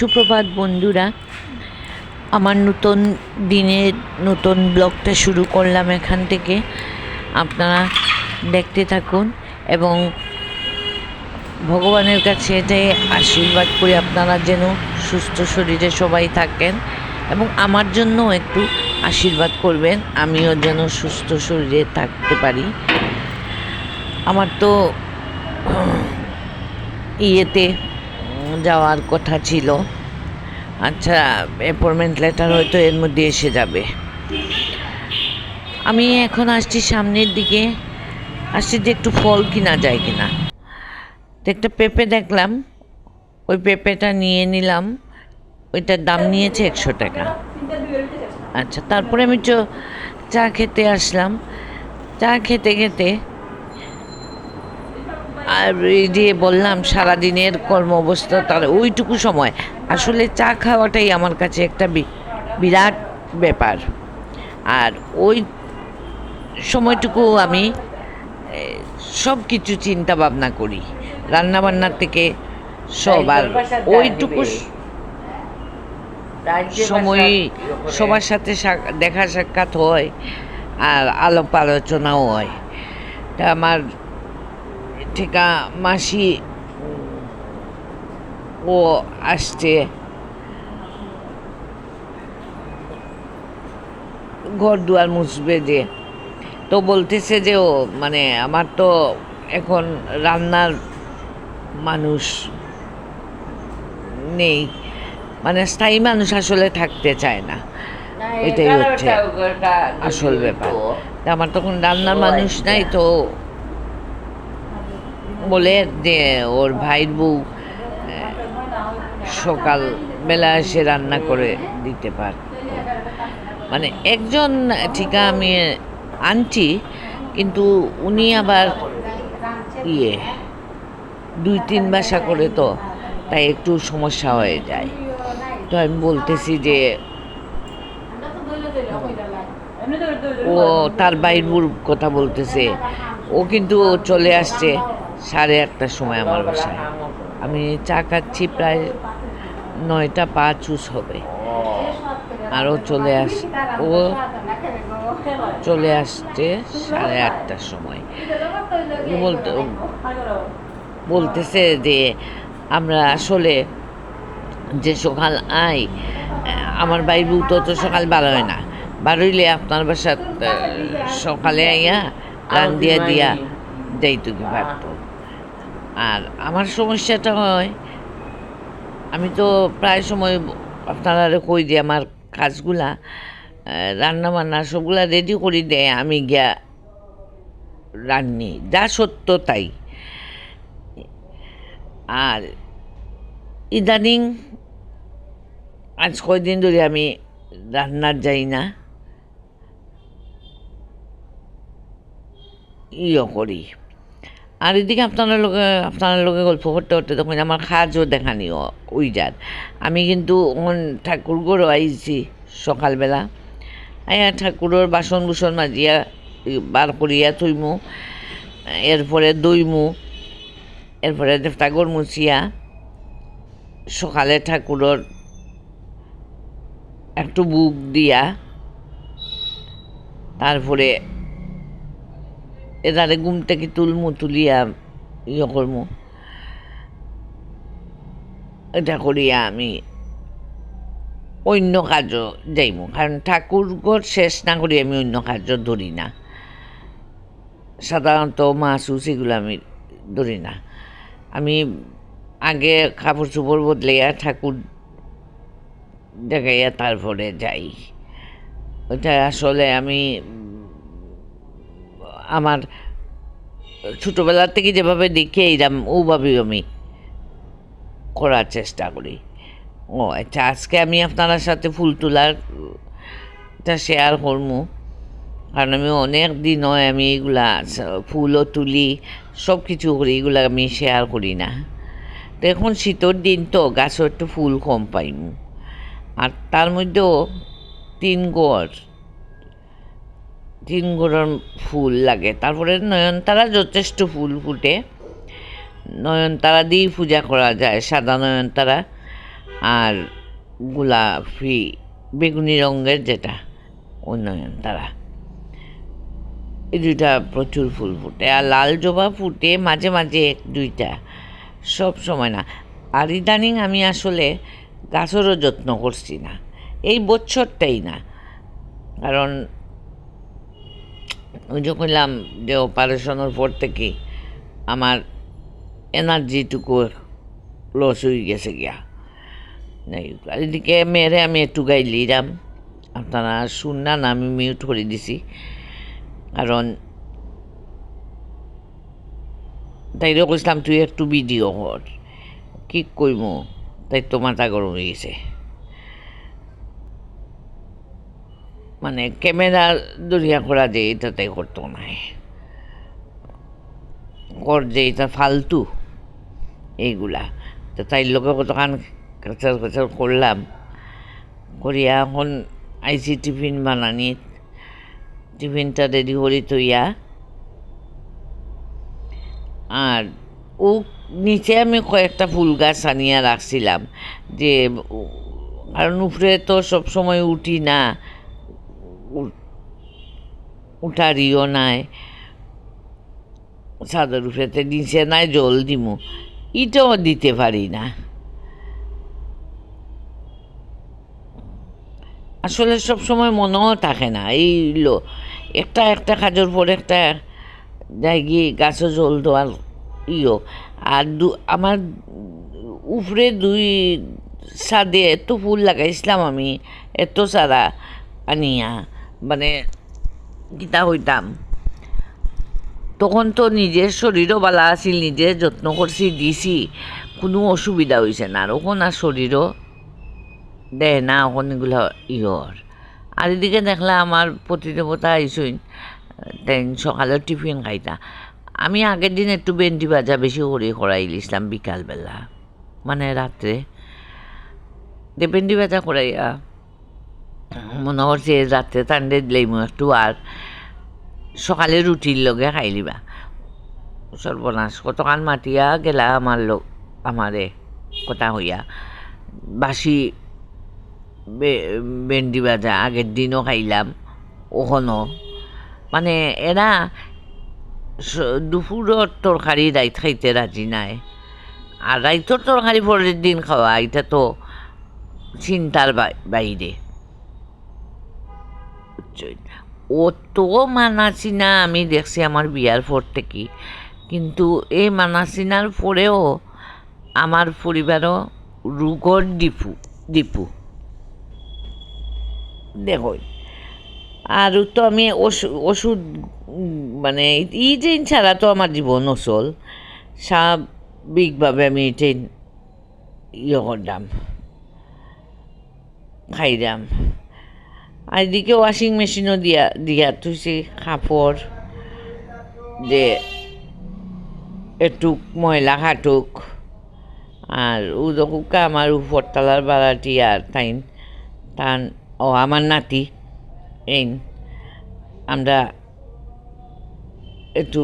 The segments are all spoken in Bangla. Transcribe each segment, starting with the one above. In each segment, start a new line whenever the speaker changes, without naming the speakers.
সুপ্রভাত বন্ধুরা, আমার নতুন দিনের নতুন ব্লগটা শুরু করলাম এখান থেকে। আপনারা দেখতে থাকুন এবং ভগবানের কাছে এটাই আশীর্বাদ করি আপনারা যেন সুস্থ শরীরে সবাই থাকেন এবং আমার জন্য একটু আশীর্বাদ করবেন, আমিও যেন সুস্থ শরীরে থাকতে পারি। আমার তো ইয়েতে যাওয়ার কথা ছিল। আচ্ছা অ্যাপয়েন্টমেন্ট লেটার হয়তো এর মধ্যে এসে যাবে। আমি এখন আসছি সামনের দিকে। আসছি যে একটু ফল কিনা যায় কিনা। একটা পেঁপে দেখলাম। ওই পেঁপেটা নিয়ে নিলাম। ওইটার দাম নিয়েছে একশো টাকা। আচ্ছা তারপরে আমি চা খেতে আসলাম। চা খেতে খেতে আর এই যে বললাম সারাদিনের কর্ম অবস্থা তার ওইটুকু সময়। আসলে চা খাওয়াটাই আমার কাছে একটা বিরাট ব্যাপার। আর ওই সময়টুকু আমি সব কিছু চিন্তা ভাবনা করি। রান্নাবান্নার থেকে সব আর ওইটুকু সময় সবার সাথে দেখা সাক্ষাৎ হয় আর আলাপ আলোচনাও হয়। তা আমার ঠিকা মাসি ও আসছে। ঘর দুয়ার মুছবে যে। তো বলতেছে যে ও মানে আমার তো এখন রান্নার মানুষ নেই। মানে স্থায়ী মানুষ আসলে থাকতে চায় না। এটাই হচ্ছে আসল ব্যাপার। তা আমার তখন রান্নার মানুষ নাই তো বলে যে ওর ভাইয়ের বউ আহ, সকাল বেলা এসে রান্না করে দিতে পার মানে একজন ঠিকা আমি আনছি কিন্তু উনি আবার ইয়ে দুই তিন বাসা করে তো তাই একটু সমস্যা হয়ে যায়। তো আমি বলতেছি যে ও তার বাইরবুর কথা বলতেছে। ও কিন্তু চলে আসছে। সাড়ে আটটার সময় আমার বাসায়। আমি চা খাচ্ছি প্রায় নয়টা পাঁচ চুস হবে। আরও চলে আস ও চলে আসছে সাড়ে আটটার সময়। বলতে বলতেছে যে আমরা আসলে যে সকাল আই আমার বাইর বউ তো সকাল বার হয় না। বার হইলে আপনার বাসা সকালে আইয়া রান দিয়া দিয়া যাইতো কি পারতো আর আমার সমস্যাটা হয়, আমি তো প্রায় সময় আপনারা কই যে আমার কাজগুলা রান্না বান্না সবগুলা রেডি করে দেয়, আমি গিয়া রান্নি, যা সত্য তাই। আর ইদানিং আজ কয়দিন ধরে আমি রান্নার যাই না ইয়ে করি। আর এদিকে আপনার লোকে আপনার লোকে গল্প করতে করতে তখন আমার খাজও দেখানি ওই যার আমি কিন্তু ঠাকুর গড়ো আইছি সকালবেলা। আইয়া ঠাকুরের বাসন বুসন মাজিয়া বার করিয়া থইমু, এরপরে দইমু, এরপরে ঠাকুর মুছিয়া সকালে ঠাকুরের একটু বুক দিয়া, তারপরে এদারে ঘুম থেকে তুলমু, তুলিয়া ইয়ে করমু। এটা করিয়া আমি অন্য কাজও যাইমু, কারণ ঠাকুর ঘর শেষ না করি আমি অন্য কাজও ধরি না। সাধারণত মাছ উস এগুলো আমি ধরি না। আমি আগে কাপড় চোপড় বদলাইয়া ঠাকুর দেখাইয়া তারপরে যাই। ওইটা আসলে আমি আমার ছোটোবেলার থেকে যেভাবে দেখি এইরাম ওভাবেই আমি করার চেষ্টা করি। ও আচ্ছা আজকে আমি আপনার সাথে ফুল তোলার, টা শেয়ার করব। কারণ আমি অনেক দিন হয় আমি এগুলা স- ফুলও তুলি সব কিছু করি, এগুলা আমি শেয়ার করি না। তো এখন শীতর দিন তো গাছও একটু ফুল কম পাইমু আর তার মধ্যেও তিন গড়। তিন ফুল লাগে। তারপরে নয়নতারা যথেষ্ট ফুল ফুটে। নয়নতারা দিয়েই পূজা করা যায়, সাদা নয়নতারা আর গোলাপি, বেগুনি রঙের যেটা, ওই নয়নতারা। এই দুইটা প্রচুর ফুল ফুটে আর লাল জবা ফুটে মাঝে মাঝে এক দুইটা, সব সময় না। আর ইদানিং আমি আসলে গাছেরও যত্ন করছি না, এই বছরটাই না। কারণ ওই যে কইলাম যে অপারেশনের পর থেকে আমার এনার্জিটুকু লস হয়ে গেছে গিয়া। এদিকে মেয়েরে আমি একটু গাইলিরাম আপনারা শুননা না আমি মিউট করে দিছি। কারণ তাইরে কইছিলাম, তুই একটু ভিডিও কর। কি কইমু? তাই তো মাথা গরম হয়ে গেছে। মানে ক্যামেরা দরিয়া করা যে এটা তাই করতো না কর যে এটা ফালতু এইগুলা। তো তাই লোকে কতক্ষণ কাচার কাচার করলাম। করিয়া এখন আইসি টিফিন বানানি। টিফিনটা রেডি করি তৈয়া আর ও নিচে আমি কয়েকটা ফুল গাছ আনিয়া রাখছিলাম। যে কারণ উপরে তো সবসময় উঠি না। উঠারিও নাই চাদর উপরেতে নিচে নাই জল দিমু ইটাও দিতে পারি না আসলে সব সময় মনেও থাকে না। এই লো, একটা একটা কাজের পর একটা যাই গিয়ে গাছও জল দেওয়ার ইও আর দু, আমার উপরে দুই ছাদে এত ফুল লাগাইছিলাম আমি, এত সারা আনিয়া। মানে গীতা হইতাম। তখন তো নিজের শরীরও বালা আছিল নিজে যত্ন করছি, দিছি, কোনো অসুবিধা হয়েছে না। আর ওখন আর শরীরও দেয় না, ওখন এগুলো ইয়র আর এদিকে দেখলা আমার প্রতিদেবতা আইসইন সকালে টিফিন খাইতা। আমি আগের দিন একটু ভেন্ডি ভাজা বেশি করে করাইলিছিলাম বিকালবেলা মানে রাত্রে। দে ভেন্ডি ভাজা করাইয়া মনে করছে রাত্রে টান্ডে দিলাইমু একটু আর সকালে রুটির লগে খাইলিবা সর্বনাশ কতক্ষণ মাতিয়া গেলা আমার লোক আমারে কথা হইয়া বাসি বে- ভেন্ডি ভাজা আগের দিনও খাইলাম ওখনও মানে এরা দুপুরের তরকারি রাইত খাইতে রাজি নাই। আর রাইতর তরকারি পরের দিন খাওয়া এটা তো চিন্তার বাই- বাইরে বুঝছেন? ও তো মানাসিনা আমি দেখছি আমার বিয়ার পর থেকে। কিন্তু এই মানাসিনার পরেও আমার পরিবারও রোগর ডিপু ডিপু। দেখো আর তো আমি ওষু- ওষুধ মানে ই যে ছাড়া তো আমার জীবন অচল। স্বাভাবিকভাবে আমি এটাই ইয়ে করলাম, খাইলাম। আর এদিকে ওয়াশিং মেশিনও দিয়া দিয়া থুইছি কাপড়। যে একটু ময়লা হাঁটুক আর উদকুকা আমার উপরতলার বাড়াটি আর তাইন, তান, ও আমার নাতি এই আমরা একটু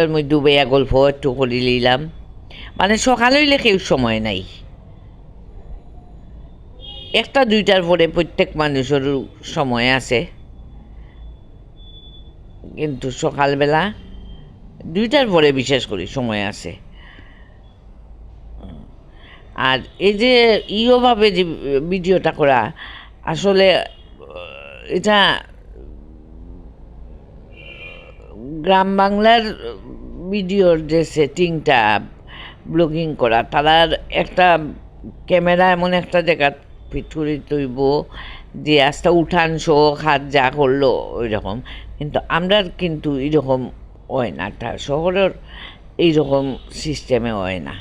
এর মধ্যে বেয়া গল্প একটু করে নিলাম মানে সকালে হইলে কেউ সময় নাই। একটা, দুইটার পরে প্রত্যেক মানুষের সময় আছে। কিন্তু সকালবেলা দুইটার পরে বিশেষ করি সময় আছে। আর এই যে ইওভাবে যে ভিডিওটা করা, আসলে, এটা গ্রাম বাংলার ভিডিওর যে সেটিংটা, ব্লগিং করা, তারার একটা ক্যামেরা এমন একটা জায়গা ফিট করে তৈব যে আস্তে উঠান শোক হাত যা করল ওই রকম কিন্তু আমরা কিন্তু এরকম হয় না, তা শহরের এইরকম সিস্টেমে হয় না।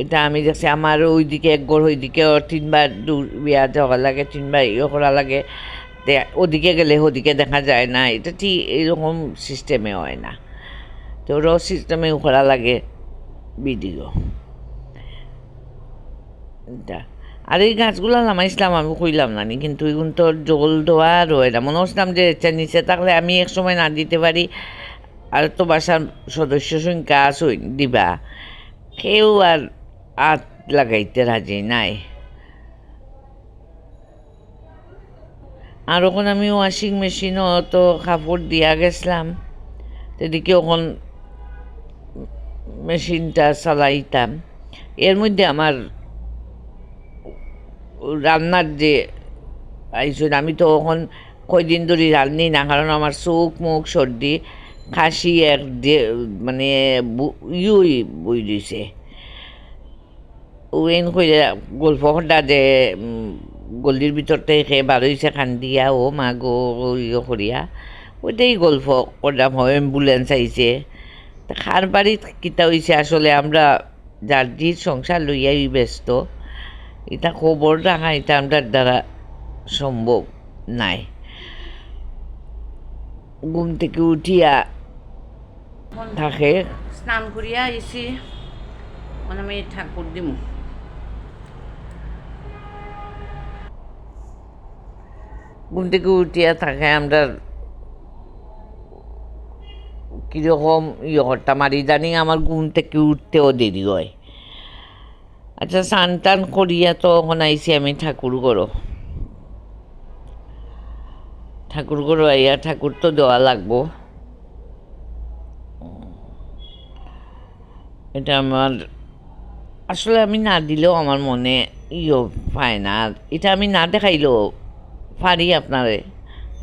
এটা আমি দেখছি, আমার ওইদিকে এক গড় ওইদিকে তিনবার দূর বিয়া যাওয়া লাগে, তিনবার ইয়ে করা লাগে। ওদিকে গেলে ওদিকে দেখা যায় না, এটা ঠিক এইরকম সিস্টেমে হয় না। তো র সিস্টেমে করা লাগে ভিডিও এটা। আর এই গাছগুলো নামাইছিলাম আমি কইলাম না নি, কিন্তু এগুলো তো জল দেওয়া আর হয় না। মনে হচ্ছিলাম যে এটা নিচে থাকলে আমি এক সময় না দিতে পারি, আর তো বাসার সদস্য সংখ্যা আসুন দিবা। কেউ আর আর লাগাইতে রাজি নাই। আর ওখানে আমি ওয়াশিং মেশিনও তো কাপড় দিয়া গেছিলাম, এদিকে ওখান মেশিনটা চালাইতাম। এর মধ্যে আমার রান্নার যে আইসুন আমি তো ওখান কয়দিন ধরে রান্নি না, কারণ আমার চোখ, মুখ, সর্দি, খাসি এক মানে ইউই বই দিছে ওয়েন কইরে গল্প হঠাৎ যে গলির ভিতর থেকে বার হইছে খান্দিয়া, ও মা গো ইয়ে করিয়া। ওইটাই গল্প করলাম, হয় অ্যাম্বুলেন্স আইছে। খার বাড়িত কিতা হইছে? আসলে আমরা যার সংসার লইয়াই ব্যস্ত। এটা খবর রাখা এটা আমরা দ্বারা সম্ভব নাই। ঘুম থেকে উঠিয়া থাকে।
স্নান করিয়া আইছি মানে আমি ঠাকুর দিমু।
ঘুম থেকে উঠিয়া থাকে আমরা কীরকম ইয়ে করতাম আর ইদানিং আমার ঘুম থেকে উঠতেও দেরি হয়। আচ্ছা স্নান টান করিয়া তো আইসি আমি ঠাকুর গড়ো ঠাকুর গড়ো আইয়া ঠাকুর তো দেওয়া লাগবো। এটা আমার, আসলে আমি না দিলেও আমার মনে ইয়ে পায় না। এটা আমি না দেখাইলেও পারি আপনারে,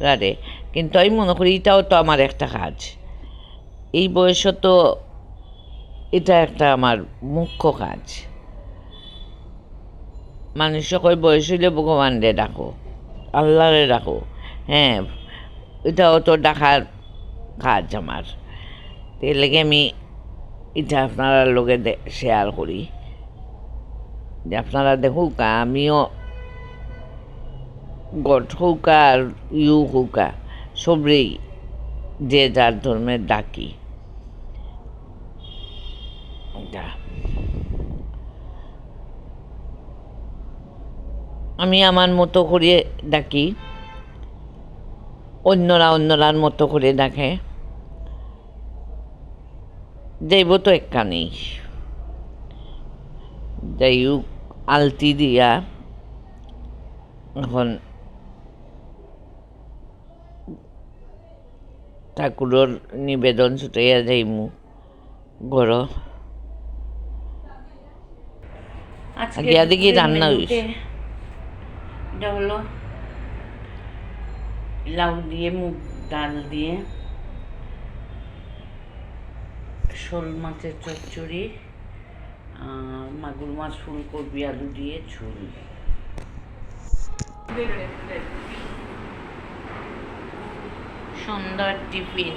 রারে। কিন্তু আমি মনে করি এটাও তো আমার একটা কাজ। এই বয়সে তো এটা একটা আমার মুখ্য কাজ। মানুষ কয়, বয়স হইলে ভগবান রে ডাকো, আল্লাহরে ডাকো। হ্যাঁ এটাও তো ডাকার কাজ আমার। এর লেগে আমি এটা আপনারা লোকে শেয়ার করি। যে আপনারা দেখুক, আমিও গড হৌকা আর ইউ হৌকা, সবরেই যে যার ধর্মের ডাকি এটা আমি আমার মতো করে ডাকি। অন্যরা অন্যরার মতো করে ডাকে। দেব তো একটা নেই যাই হোক আলতি দিয়া এখন ঠাকুরের নিবেদন ছুটাইয়া যাইমু। ঘর
আজকে
আগে আদিকে রান্না হইছে।
এটা হলো লাউ দিয়ে মুগ ডাল দিয়ে শোল মাছের চচ্চড়ি মাগুর মাছ ফুলকপি, আলু দিয়ে ঝোল। সন্ধ্যার টিফিন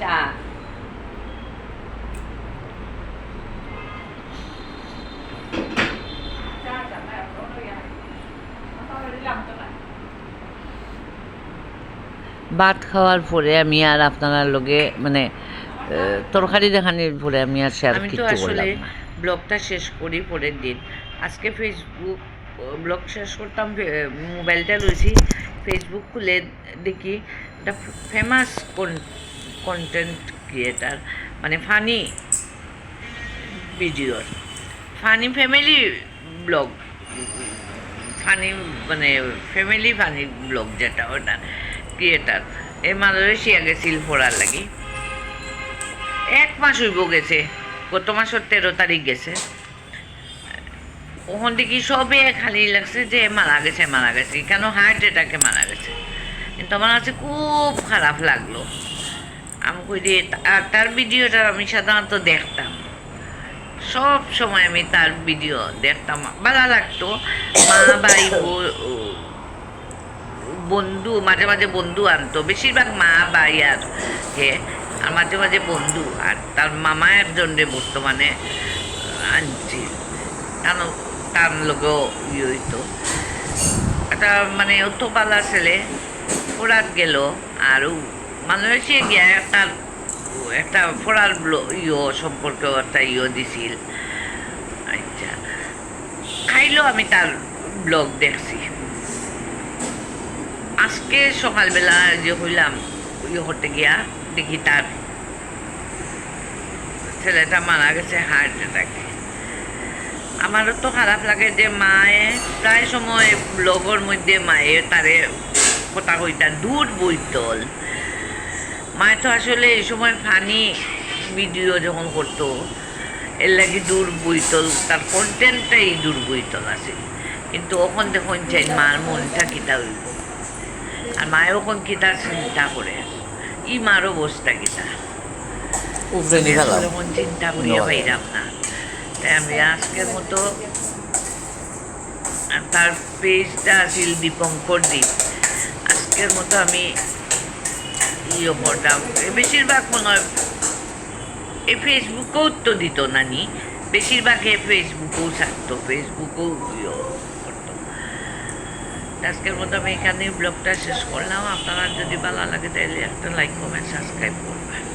চা
ভাত খাওয়ার পরে আমি আর আপনারা লগে মানে তরকারি দেখানির পরে আমি আর শেয়ার
আমি তো
কিছু
আসলে ব্লগটা শেষ করি পরের দিন। আজকে ফেসবুক ব্লগ শেষ করতাম মোবাইলটা লইছি ফেসবুক খুলে দেখি একটা ফেমাস কন্টেন্ট ক্রিয়েটার মানে ফানি ভিডিওর ফানি ফ্যামিলি ব্লগ ফানি মানে ফ্যামিলি ফানি ব্লগ যেটা ওটা। ক্রিয়েটার এই মালয়েশিয়া গেছিল পড়ার লাগি। এক মাস হইব গেছে, গত মাসের তেরো তারিখ গেছে। ওখান থেকে সবে খালি লাগছে যে মারা গেছে মারা গেছে, কেন হার্ট অ্যাটাকে মারা গেছে। কিন্তু আমার কাছে খুব খারাপ লাগল। আমি কই দিয়ে আর তার ভিডিওটা আমি সাধারণত দেখতাম। সব সময় আমি তার ভিডিও দেখতাম। ভালো লাগতো মা ও- বন্ধু, মাঝে মাঝে বন্ধু আনতো। বেশিরভাগ মা ভাই আর হে আর মাঝে মাঝে বন্ধু। আর তার মামা একজন রে বর্তমানে আনছি কেন? তার লোকেও ইয়ে হইতো। একটা মানে অত পালা ছেলে, ফোরাত গেল, আর মালয়েশিয়া গিয়া একটা একটা ফোরার ইয়ে সম্পর্কে একটা ইয়ে দিছিল। আচ্ছা খাইলো আমি তার ব্লগ দেখছি। আজকে সকালবেলা যে হইলাম ইয়ে হতে গিয়া দেখি তার
ছেলেটা মারা গেছে হার্ট অ্যাটাকে আমারও তো খারাপ লাগে যে মায়ে প্রায় সময় ব্লগের মধ্যে মায়ে তারে কথা কইতা দূর বইতল মায়ে তো আসলে এই সময় ফানি ভিডিও যখন করতো, এর লাগি দূর বইতল তার কন্টেন্টটাই দূর বইতল আছে। কিন্তু ওখন চাই মার মনটা কিতা হইব? আর মায়ে ওখন কিতা চিন্তা করে? ই মার
উপরে নিয়ে গেলাম।
চিন্তা করিয়া। পাইলাম না। তাই আমি আজকের মতো তার পেজটা আছিল দীপঙ্কর দ্বীপ আজকের মতো আমি ইয়ে করতাম বেশিরভাগ মনে হয় এই ফেসবুকেও তো দিত নানি। বেশিরভাগ এ ফেসবুকেও থাকতো ফেসবুকেও আজকের মতো আমি এখানেই ব্লগটা শেষ করলাম। আপনারা যদি ভালো লাগে তাহলে একটা লাইক কমেন্ট সাবস্ক্রাইব করবেন।